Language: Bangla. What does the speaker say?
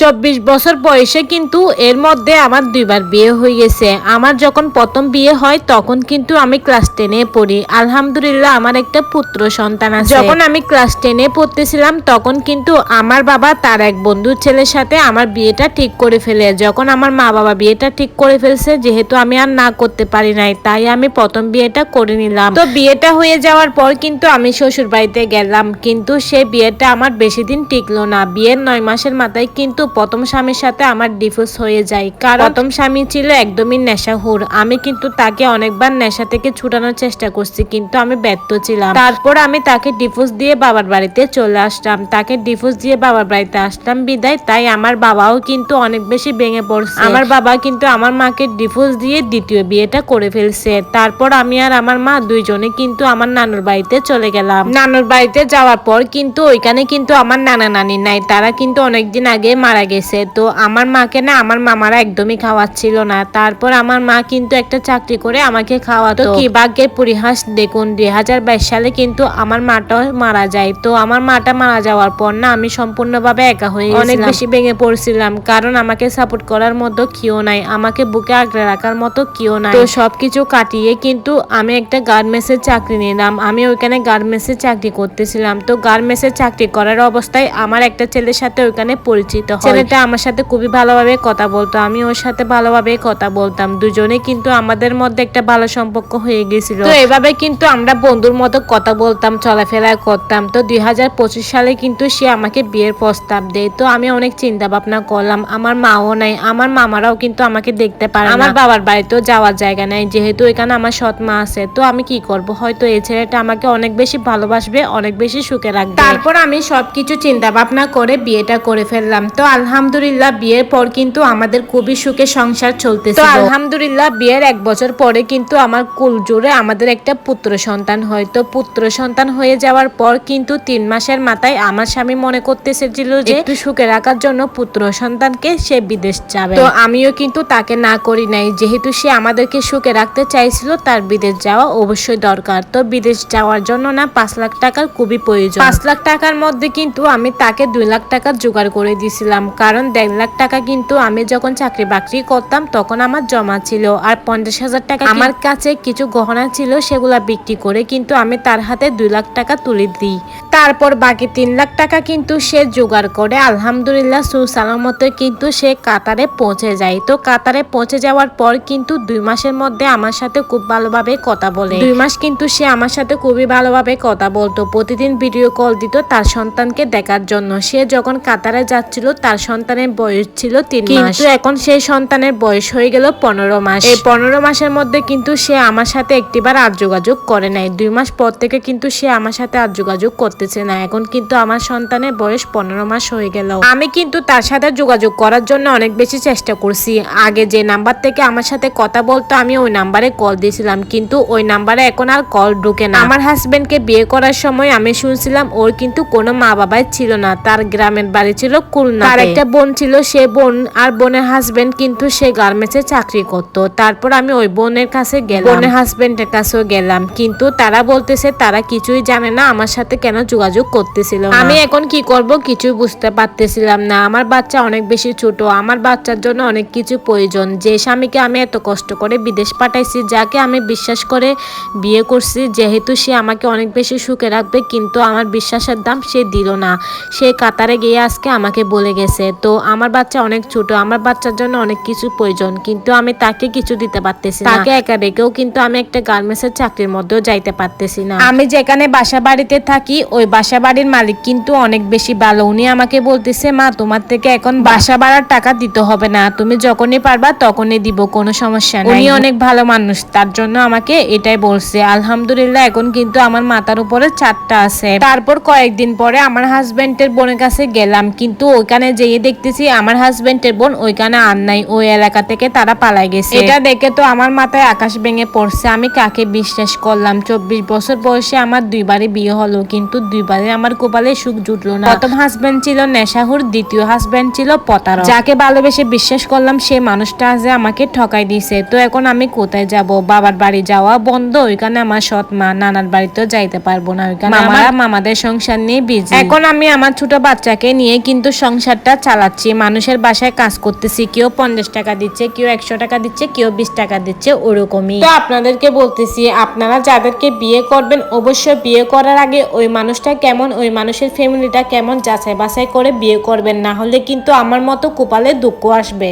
চব্বিশ বছর বয়সে কিন্তু এর মধ্যে আমার দুইবার বিয়ে হয়ে গেছে। আমার যখন প্রথম বিয়ে হয়, তখন কিন্তু আমি ক্লাস টেনে পড়ি। আলহামদুলিল্লাহ, আমার একটা পুত্র সন্তান আছে। যখন আমি ক্লাস টেনে পড়তেছিলাম, তখন কিন্তু আমার বাবা তার এক বন্ধুর ছেলের সাথে আমার বিয়েটা ঠিক করে ফেলে। যখন আমার মা বাবা বিয়েটা ঠিক করে ফেলছে, যেহেতু আমি আর না করতে পারি নাই, তাই আমি প্রথম বিয়েটা করে নিলাম। তো বিয়েটা হয়ে যাওয়ার পর কিন্তু আমি শ্বশুর বাড়িতে গেলাম, কিন্তু সে বিয়েটা আমার বেশি দিন টিকলো না। বিয়ের নয় মাসের মাথায় কিন্তু প্রথম স্বামীর সাথে আমার ডিভোর্স হয়ে যায়। কারণ প্রথম স্বামী ছিল একদমই নেশাহুর আমি কিন্তু তাকে অনেকবার নেশা থেকে ছুটানোর চেষ্টা করছি, কিন্তু আমি ব্যর্থ ছিলাম। তারপর আমি তাকে ডিভোর্স দিয়ে বাবার বাড়িতে চলে আসলাম। তাকে ডিভোর্স দিয়ে বাবার বাড়িতে আসলাম বিদায়। তাই আমার বাবাও কিন্তু অনেক বেশি ভেঙে পড়ছে। আমার বাবা কিন্তু আমার মাকে ডিভোর্স দিয়ে দ্বিতীয় বিয়েটা করে ফেলছে। তারপর আমি আর আমার মা দুইজনে কিন্তু আমার নানুর বাড়িতে চলে গেলাম। নানুর বাড়িতে যাওয়ার পর কিন্তু ওইখানে কিন্তু আমার নানা নানি নাই। তারা কিন্তু অনেকদিন আগে মারা গেছে। তো আমার মাকে না আমার মামারা একদমই খাওয়াচ্ছিল না। তারপর আমার মা কিন্তু একটা চাকরি করে আমাকে খাওয়াতো। কি ভাগ্যের পরিহাস দেখুন দুই হাজার বাইশ সালে কিন্তু আমার মাটাও মারা যায়। তো আমার মাটা মারা যাওয়ার পর না আমি সম্পূর্ণভাবে একা হয়ে অনেক বেশি ভেঙে পড়ছিলাম কারণ আমাকে সাপোর্ট করার মতো কেউ নাই। আমাকে বুকে আগলে রাখার মতো কেউ নাই। তো সবকিছু কাটিয়ে কিন্তু আমি একটা গার্মেন্টসের চাকরি নিলাম। আমি ওইখানে গার্মেন্টসের চাকরি করতেছিলাম। তো গার্মেন্টসের চাকরি করার অবস্থায় আমার একটা ছেলের সাথে ওইখানে পরিচিত হয়। ছেলেটা আমার সাথে খুবই ভালোভাবে কথা বলতো আমি ওর সাথে ভালোভাবে কথা বলতাম। দুজনে কিন্তু আমাদের মধ্যে একটা ভালো সম্পর্ক হয়ে গেছিল। তো এভাবে কিন্তু আমরা বন্ধুর মতো কথা বলতাম চলাফেরা করতাম। তো দুই সালে কিন্তু সে আমাকে বিয়ের প্রস্তাব দেয়। তো আমি অনেক চিন্তা ভাবনা করলাম আমার মাও নাই আমার মামারাও কিন্তু আমাকে দেখতে পারে আমার বাবার বাড়িতেও যাওয়ার জায়গা নাই যেহেতু এখানে আমার সৎ মা আছে। তো আমি কি করব? হয়তো এই ছেলেটা আমাকে অনেক বেশি ভালোবাসবে অনেক বেশি সুখে রাখবে। তারপর আমি সবকিছু চিন্তা ভাবনা করে বিয়েটা করে ফেললাম। তো আলহামদুলিল্লাহ বিয়ের পর কিন্তু আমাদের খুবই সুখে সংসার চলতেছে তো আলহামদুলিল্লাহ বিয়ের এক বছর পরে কিন্তু আমার কুল জুড়ে আমাদের একটা পুত্র সন্তান হয়। তো পুত্র সন্তান হয়ে যাওয়ার পর কিন্তু তিন মাসের মাথায় আমার স্বামী মনে করতেছিল যে একটু সুখে রাখার জন্য পুত্র সন্তানকে সে বিদেশ যাবে। তো আমিও কিন্তু তাকে না করি নাই। যেহেতু সে আমাদেরকে সুখে রাখতে চাইছিল তার বিদেশ যাওয়া অবশ্যই দরকার। তো বিদেশ যাওয়ার জন্য না পাঁচ লাখ টাকার খুবই প্রয়োজন। পাঁচ লাখ টাকার মধ্যে কিন্তু আমি তাকে দুই লাখ টাকা জোগাড় করে দিয়েছিলাম। কারণ দেড় লাখ টাকা কিন্তু আমি যখন চাকরি বাকরি করতাম, তখন আমার জমা ছিল। আর পঞ্চাশ হাজার টাকা আমার কাছে কিছু গহনা ছিল, সেগুলা বিক্রি করে কিন্তু আমি তার হাতে দুই লাখ টাকা তুলে দিই। তারপর বাকি তিন লাখ টাকা কিন্তু সে জোগাড় করে। আলহামদুলিল্লাহ, সুসালামতে কিন্তু সে কাতারে পৌঁছে যায়। তো কাতারে পৌঁছে যাওয়ার পর কিন্তু দুই মাসের মধ্যে আমার সাথে খুব ভালোভাবে কথা বলে। দুই মাস কিন্তু সে আমার সাথে খুবই ভালোভাবে কথা বলতো। প্রতিদিন ভিডিও কল দিত তার সন্তানকে দেখার জন্য। সে যখন কাতারে যাচ্ছিল, তার সন্তানের বয়স ছিল তিন মাস। কিন্তু এখন সেই সন্তানের বয়স হয়ে গেল পনেরো মাস। এই পনেরো মাসের মধ্যে কিন্তু সে আমার সাথে একটিবার আর যোগাযোগ করে নাই। দুই মাস পর থেকে কিন্তু সে আমার সাথে আর যোগাযোগ করতেছে না। এখন কিন্তু আমার সন্তানের বয়স পনেরো মাস হয়ে গেল। আমি কিন্তু তার সাথে যোগাযোগ করার জন্য অনেক বেশি চেষ্টা করছি। আগে যে নাম্বার থেকে আমার সাথে কথা বলতো আমি ওই নাম্বারে কল দিয়েছিলাম। কিন্তু ওই নাম্বারে এখন আর কল ঢুকে না। আমার হাজবেন্ডকে বিয়ে করার সময় আমি শুনছিলাম ওর কিন্তু কোনো মা বাবাই ছিল না। তার গ্রামের বাড়ি ছিল খুলনা। তার একটা বোন ছিল সে বোন আর বোনের হাজবেন্ড কিন্তু সে গার্মেন্টসে চাকরি করতো। তারপর আমি ওই বোনের কাছে গেলাম। বোনের হাজবেন্ডের কাছেও গেলাম। কিন্তু তারা বলতেছে তারা কিছুই জানে না আমার সাথে কেন যোগাযোগ করতেছিল আমি এখন কি করব কিছুই বুঝতে পারতেছিলাম না। আমার বাচ্চা অনেক বেশি ছোট। আমার বাচ্চার জন্য অনেক কিছু প্রয়োজন। যে স্বামীকে আমি এত কষ্ট করে বিদেশ পাঠাইছি যাকে আমি বিশ্বাস করে বিয়ে করছি যেহেতু সে আমাকে অনেক বেশি সুখে রাখবে কিন্তু আমার বিশ্বাসের দাম সে দিল না। সে কাতারে গিয়ে আজকে আমাকে বলে গেছে। তো আমার বাচ্চা অনেক ছোট আমার বাচ্চার জন্য অনেক কিছু প্রয়োজন কিন্তু আমি তাকে কিছু দিতে পারতেছি তাকে একা রেখেও কিন্তু আমি একটা গার্মেন্টসের চাকরির মধ্যেও যাইতে পারতেছি না। আমি যেখানে বাসা বাড়িতে থাকি ওই বাসা বাড়ির মালিক কিন্তু অনেক বেশি ভালো। উনি আমাকে বলতেছে মা তোমার থেকে এখন বাসা ভাড়ার টাকা দিতে হবে না। তুমি যখনই পারবা তখনই দিব কোনো সমস্যা নেই। উনি অনেক ভালো মানুষ তার জন্য আমাকে এটাই বলছে। আলহামদুলিল্লাহ এখন কিন্তু আমার মাথার উপরে চারটা আছে। তারপর কয়েকদিন পরে আমার হাজবেন্ডের বোনের কাছে গেলাম কিন্তু ওইখানে যেয়ে দেখতেছি আমার হাজবেন্ডের বোন ওইখানে আর নাই ওই এলাকা থেকে তারা পালাই গেছে। এটা দেখে তো আমার মাথায় আকাশ ভেঙে পড়ছে। আমি কাকে বিশ্বাস করলাম? চব্বিশ বছর বয়সে আমার দুইবারই বিয়ে হলো কিন্তু দুইবারে আমার কপালে সুখ জুটলো না। প্রথম হাজবেন্ড ছিল নেশাহুর দ্বিতীয় হাজবেন্ড ছিল পতার যাকে ভালোবেসে বিশ্বাস করলাম সে মানুষটা আজ আমাকে ঠকাই দিছে। তো এখন আমি কোথায় যাব? বাবার বাড়ি যাওয়া বন্ধ ওইখানে আমার সৎ মা নানার বাড়িতেও যাইতে পারব না। ওইখানে আমার মামাদের সংসার নিয়ে বিজি এখন আমি আমার ছোট বাচ্চাকে নিয়ে কিন্তু সংসারটা সংসারটা চালাচ্ছি, মানুষের বাসায় কাজ করতেছি, কেউ পঞ্চাশ টাকা দিচ্ছে, কেউ একশো টাকা দিচ্ছে, কেউ বিশ টাকা দিচ্ছে, ওরকমই। তো আপনাদেরকে বলতেছি, আপনারা যাদেরকে বিয়ে করবেন, অবশ্যই বিয়ে করার আগে ওই মানুষটা কেমন, ওই মানুষের ফ্যামিলিটা কেমন যাচাই বাছাই করে বিয়ে করবেন, না হলে কিন্তু আমার মতো কপালে দুঃখ আসবে।